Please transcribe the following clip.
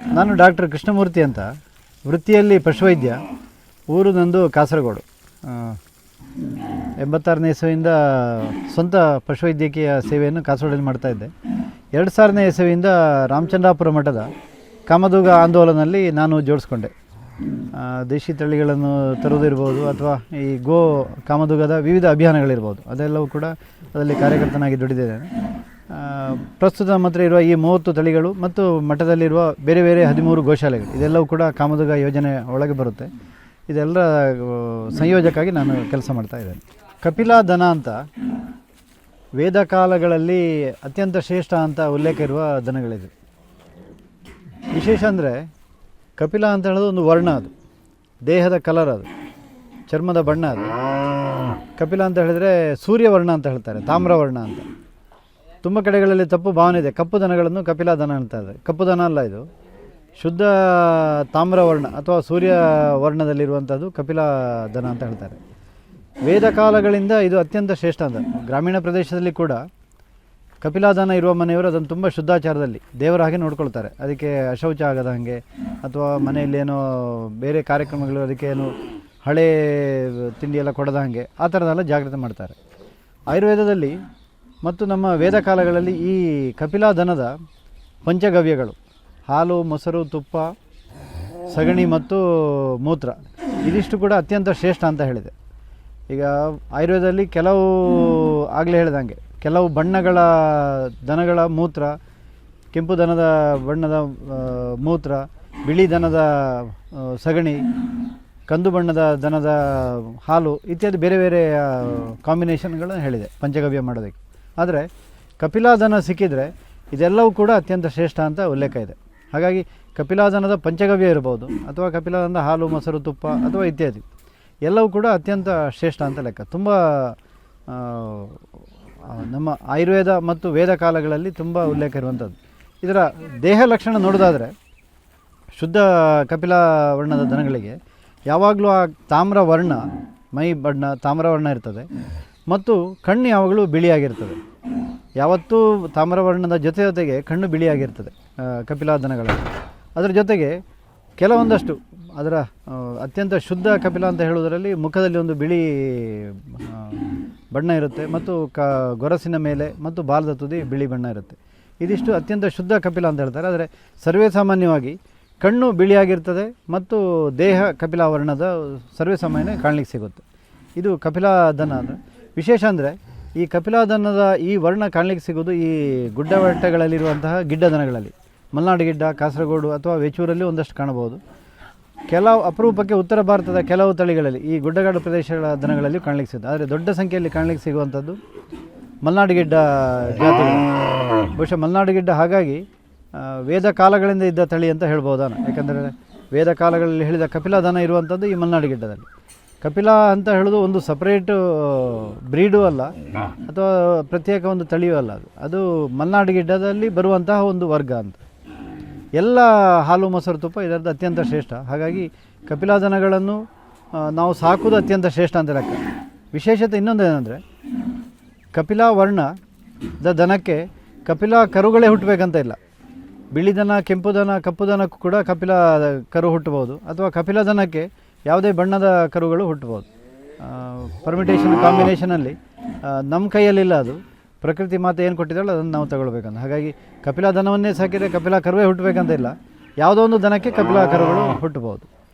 ನಾನು ಡಾಕ್ಟರ್ ಕೃಷ್ಣಮೂರ್ತಿ ಅಂತ, ವೃತ್ತಿಯಲ್ಲಿ ಪಶುವೈದ್ಯ ಊರು ನಂದು ಕಾಸರಗೋಡು ಎಂಬತ್ತಾರನೇ ಇಸವಿಯಿಂದ ಸ್ವಂತ ಪಶುವೈದ್ಯಕೀಯ ಸೇವೆಯನ್ನು ಕಾಸರಗೋಡಲ್ಲಿ ಮಾಡ್ತಾ ಇದ್ದೆ. ಎರಡು ಸಾವಿರನೇ ಇಸವಿಯಿಂದ ರಾಮಚಂದ್ರಾಪುರ ಮಠದ ಕಾಮದುಗ ಆಂದೋಲನಲ್ಲಿ ನಾನು ಜೋಡಿಸ್ಕೊಂಡೆ. ದೇಶಿ ತಳಿಗಳನ್ನು ತರುವುದಿರ್ಬೋದು ಅಥವಾ ಈ ಗೋ ಕಾಮದುಗದ ವಿವಿಧ ಅಭಿಯಾನಗಳಿರ್ಬೋದು, ಅದೆಲ್ಲವೂ ಕೂಡ ಅದರಲ್ಲಿ ಕಾರ್ಯಕರ್ತನಾಗಿ ದುಡಿದಿದ್ದೇನೆ. ಪ್ರಸ್ತುತ ನಮ್ಮ ಹತ್ರ ಇರುವ ಈ ಮೂವತ್ತು ತಳಿಗಳು ಮತ್ತು ಮಠದಲ್ಲಿರುವ ಬೇರೆ ಬೇರೆ ಹದಿಮೂರು ಗೋಶಾಲೆಗಳು. ಇದೆಲ್ಲವೂ ಕೂಡ ಕಾಮದುಗ ಯೋಜನೆ ಒಳಗೆ ಬರುತ್ತೆ. ಇದೆಲ್ಲ ಸಂಯೋಜಕಾಗಿ ನಾನು ಕೆಲಸ ಮಾಡ್ತಾ ಇದ್ದೇನೆ. ಕಪಿಲಾ ದನ ಅಂತ ವೇದ ಕಾಲಗಳಲ್ಲಿ ಅತ್ಯಂತ ಶ್ರೇಷ್ಠ ಅಂತ ಉಲ್ಲೇಖ ಇರುವ ದನಗಳಿದೆ. ವಿಶೇಷ ಅಂದರೆ ಕಪಿಲ ಅಂತ ಹೇಳೋದು ಒಂದು ವರ್ಣ ಅದು. ದೇಹದ ಕಲರ್ ಅದು. ಚರ್ಮದ ಬಣ್ಣ ಅದು. ಕಪಿಲ ಅಂತ ಹೇಳಿದರೆ ಸೂರ್ಯವರ್ಣ ಅಂತ ಹೇಳ್ತಾರೆ, ತಾಮ್ರವರ್ಣ ಅಂತ. ತುಂಬ ಕಡೆಗಳಲ್ಲಿ ತಪ್ಪು ಭಾವನೆ ಇದೆ. ಕಪ್ಪು ದನಗಳನ್ನು ಕಪಿಲ ದನ ಅಂತಾರೆ ಕಪ್ಪು ದನ ಅಲ್ಲ ಇದು. ಶುದ್ಧ ತಾಮ್ರವರ್ಣ ಅಥವಾ ಸೂರ್ಯ ವರ್ಣದಲ್ಲಿರುವಂಥದ್ದು ಕಪಿಲ ದನ ಅಂತ ಹೇಳ್ತಾರೆ. ವೇದ ಕಾಲಗಳಿಂದ ಇದು ಅತ್ಯಂತ ಶ್ರೇಷ್ಠ ಅಂತ. ಗ್ರಾಮೀಣ ಪ್ರದೇಶದಲ್ಲಿ ಕೂಡ ಕಪಿಲಾದಾನ ಇರುವ ಮನೆಯವರು ಅದನ್ನು ತುಂಬ ಶುದ್ಧಾಚಾರದಲ್ಲಿ, ದೇವರ ಹಾಗೆ ನೋಡ್ಕೊಳ್ತಾರೆ. ಅದಕ್ಕೆ ಅಶೌಚ ಆಗದ ಹಾಗೆ ಅಥವಾ ಮನೆಯಲ್ಲಿ ಏನೋ ಬೇರೆ ಕಾರ್ಯಕ್ರಮಗಳು, ಅದಕ್ಕೆ ಏನು ಹಳೆ ತಿಂಡಿಯೆಲ್ಲ ಕೊಡದ ಹಾಗೆ ಆ ಥರದೆಲ್ಲ ಜಾಗ್ರತೆ ಮಾಡ್ತಾರೆ. ಆಯುರ್ವೇದದಲ್ಲಿ ಮತ್ತು ನಮ್ಮ ವೇದ ಕಾಲಗಳಲ್ಲಿ ಈ ಕಪಿಲಾದನದ ಪಂಚಗವ್ಯಗಳು, ಹಾಲು, ಮೊಸರು, ತುಪ್ಪ, ಸಗಣಿ ಮತ್ತು ಮೂತ್ರ, ಇದಿಷ್ಟು ಕೂಡ ಅತ್ಯಂತ ಶ್ರೇಷ್ಠ ಅಂತ ಹೇಳಿದೆ. ಈಗ ಆಯುರ್ವೇದದಲ್ಲಿ ಕೆಲವು ಆಗಲೇ ಹೇಳ್ದಂಗೆ, ಕೆಲವು ಬಣ್ಣಗಳ ದನಗಳ ಮೂತ್ರ, ಕೆಂಪು ದನದ ಬಣ್ಣದ ಮೂತ್ರ, ಬಿಳಿ ದನದ ಸಗಣಿ, ಕಂದು ಬಣ್ಣದ ದನದ ಹಾಲು ಇತ್ಯಾದಿ ಬೇರೆ ಬೇರೆ ಕಾಂಬಿನೇಷನ್ಗಳನ್ನು ಹೇಳಿದೆ ಪಂಚಗವ್ಯ ಮಾಡೋದಕ್ಕೆ. ಆದರೆ ಕಪಿಲಾದನ ಸಿಕ್ಕಿದರೆ ಇದೆಲ್ಲವೂ ಕೂಡ ಅತ್ಯಂತ ಶ್ರೇಷ್ಠ ಅಂತ ಉಲ್ಲೇಖ ಇದೆ. ಹಾಗಾಗಿ ಕಪಿಲಾದನದ ಪಂಚಗವ್ಯ ಇರ್ಬೋದು, ಅಥವಾ ಕಪಿಲಾದನದ ಹಾಲು, ಮೊಸರು, ತುಪ್ಪ, ಅಥವಾ ಇತ್ಯಾದಿ. ಎಲ್ಲವೂ ಕೂಡ ಅತ್ಯಂತ ಶ್ರೇಷ್ಠ ಅಂತ ಲೆಕ್ಕ. ತುಂಬ ನಮ್ಮ ಆಯುರ್ವೇದ ಮತ್ತು ವೇದ ಕಾಲಗಳಲ್ಲಿ ತುಂಬ ಉಲ್ಲೇಖ ಇರುವಂಥದ್ದು ಇದರ ದೇಹ ಲಕ್ಷಣ ನೋಡೋದಾದರೆ, ಶುದ್ಧ ಕಪಿಲ ವರ್ಣದ ದನಗಳಿಗೆ ಯಾವಾಗಲೂ ಆ ತಾಮ್ರ ವರ್ಣ, ಮೈ ಬಣ್ಣ, ತಾಮ್ರ ವರ್ಣ ಇರ್ತದೆ. ಮತ್ತು ಕಣ್ಣು ಯಾವಾಗಲೂ ಬಿಳಿಯಾಗಿರ್ತದೆ. ಯಾವತ್ತೂ ತಾಮ್ರವರ್ಣದ ಜೊತೆ ಜೊತೆಗೆ ಕಣ್ಣು ಬಿಳಿಯಾಗಿರ್ತದೆ ಕಪಿಲಾ ಅದರ ಜೊತೆಗೆ ಕೆಲವೊಂದಷ್ಟು ಅದರ ಅತ್ಯಂತ ಶುದ್ಧ ಕಪಿಲ ಅಂತ ಹೇಳುವುದರಲ್ಲಿ ಮುಖದಲ್ಲಿ ಒಂದು ಬಿಳಿ ಬಣ್ಣ ಇರುತ್ತೆ ಮತ್ತು ಕ, ಗೊರಸಿನ ಮೇಲೆ ಮತ್ತು ಬಾಲದ ತುದಿ ಬಿಳಿ ಬಣ್ಣ ಇರುತ್ತೆ. ಇದಿಷ್ಟು ಅತ್ಯಂತ ಶುದ್ಧ ಕಪಿಲ ಅಂತ ಹೇಳ್ತಾರೆ. ಆದರೆ ಸರ್ವೇ ಸಾಮಾನ್ಯವಾಗಿ ಕಣ್ಣು ಬಿಳಿಯಾಗಿರ್ತದೆ ಮತ್ತು ದೇಹ ಕಪಿಲಾವರ್ಣದ ಸರ್ವೇ ಸಾಮಾನ್ಯ ಕಾಣಲಿಕ್ಕೆ ಸಿಗುತ್ತೆ. ಇದು ಕಪಿಲಾದನ ಅಂದರೆ ವಿಶೇಷ ಅಂದರೆ ಈ ಕಪಿಲಾದನದ ಈ ವರ್ಣ ಕಾಣಲಿಕ್ಕೆ ಸಿಗೋದು ಈ ಗುಡ್ಡ ಬೆಟ್ಟಗಳಲ್ಲಿರುವಂತಹ ಗಿಡ್ಡ ದನಗಳಲ್ಲಿ ಮಲೆನಾಡು ಗಿಡ್ಡ, ಕಾಸರಗೋಡು ಅಥವಾ ವೆಚೂರಲ್ಲಿ ಒಂದಷ್ಟು ಕಾಣಬಹುದು. ಕೆಲವು ಅಪರೂಪಕ್ಕೆ ಉತ್ತರ ಭಾರತದ ಕೆಲವು ತಳಿಗಳಲ್ಲಿ ಈ ಗುಡ್ಡಗಾಡು ಪ್ರದೇಶಗಳ ದನಗಳಲ್ಲಿ ಕಾಣಲಿಕ್ಕೆ ಸಿಗುತ್ತೆ ಆದರೆ ದೊಡ್ಡ ಸಂಖ್ಯೆಯಲ್ಲಿ ಕಾಣಲಿಕ್ಕೆ ಸಿಗುವಂಥದ್ದು ಮಲ್ನಾಡು ಗಿಡ್ಡ ಜಾತಿ ಬಹುಶಃ ಮಲ್ನಾಡು ಗಿಡ್ಡ ಹಾಗಾಗಿ ವೇದ ಕಾಲಗಳಿಂದ ಇದ್ದ ತಳಿ ಅಂತ ಹೇಳ್ಬೋದಾನ ಯಾಕಂದರೆ ವೇದ ಕಾಲಗಳಲ್ಲಿ ಹೇಳಿದ ಕಪಿಲ ದನ ಇರುವಂಥದ್ದು ಈ ಮಲ್ನಾಡು ಗಿಡ್ಡದಲ್ಲಿ. ಕಪಿಲ ಅಂತ ಹೇಳೋದು ಒಂದು ಸಪ್ರೇಟ್ ಬ್ರೀಡು ಅಲ್ಲ. ಅಥವಾ ಪ್ರತ್ಯೇಕ ಒಂದು ತಳಿಯೂ ಅಲ್ಲ ಅದು. ಅದು ಮಲ್ನಾಡು ಗಿಡ್ಡದಲ್ಲಿ ಬರುವಂತಹ ಒಂದು ವರ್ಗ ಅಂತ. ಎಲ್ಲ ಹಾಲು ಮೊಸರು ತುಪ್ಪ ಇದರದ್ದು ಅತ್ಯಂತ ಶ್ರೇಷ್ಠ. ಹಾಗಾಗಿ ಕಪಿಲಾ ದನಗಳನ್ನು ನಾವು ಸಾಕುವುದು ಅತ್ಯಂತ ಶ್ರೇಷ್ಠ ಅಂತ ಲೆಕ್ಕ. ವಿಶೇಷತೆ ಇನ್ನೊಂದು ಏನಂದರೆ ಕಪಿಲಾ ವರ್ಣದ ದನಕ್ಕೆ ಕಪಿಲಾ ಕರುಗಳೇ ಹುಟ್ಟಬೇಕಂತ ಇಲ್ಲ. ಬಿಳಿ ದನ ಕೆಂಪು ದನ ಕಪ್ಪು ದನಕ್ಕೂ ಕೂಡ ಕಪಿಲ ಕರು ಹುಟ್ಟಬಹುದು. ಅಥವಾ ಕಪಿಲ ದನಕ್ಕೆ ಯಾವುದೇ ಬಣ್ಣದ ಕರುಗಳು ಹುಟ್ಟಬಹುದು. ಪರ್ಮಿಟೇಷನ್ ಕಾಂಬಿನೇಷನಲ್ಲಿ ನಮ್ಮ ಕೈಯಲ್ಲಿಲ್ಲ ಅದು. ಪ್ರಕೃತಿ ಮಾತೆ ಏನು ಕೊಟ್ಟಿದ್ದಾಳೆ ಅದನ್ನು ನಾವು ತಗೊಳ್ಬೇಕಂತ. ಹಾಗಾಗಿ ಕಪಿಲ ದನವನ್ನೇ ಸಾಕಿದರೆ ಕಪಿಲ ಕರುವೇ ಹುಟ್ಟಬೇಕಂತ ಇಲ್ಲ. ಯಾವುದೋ ಒಂದು ದನಕ್ಕೆ ಕಪಿಲ ಕರುಗಳು ಹುಟ್ಟಬಹುದು.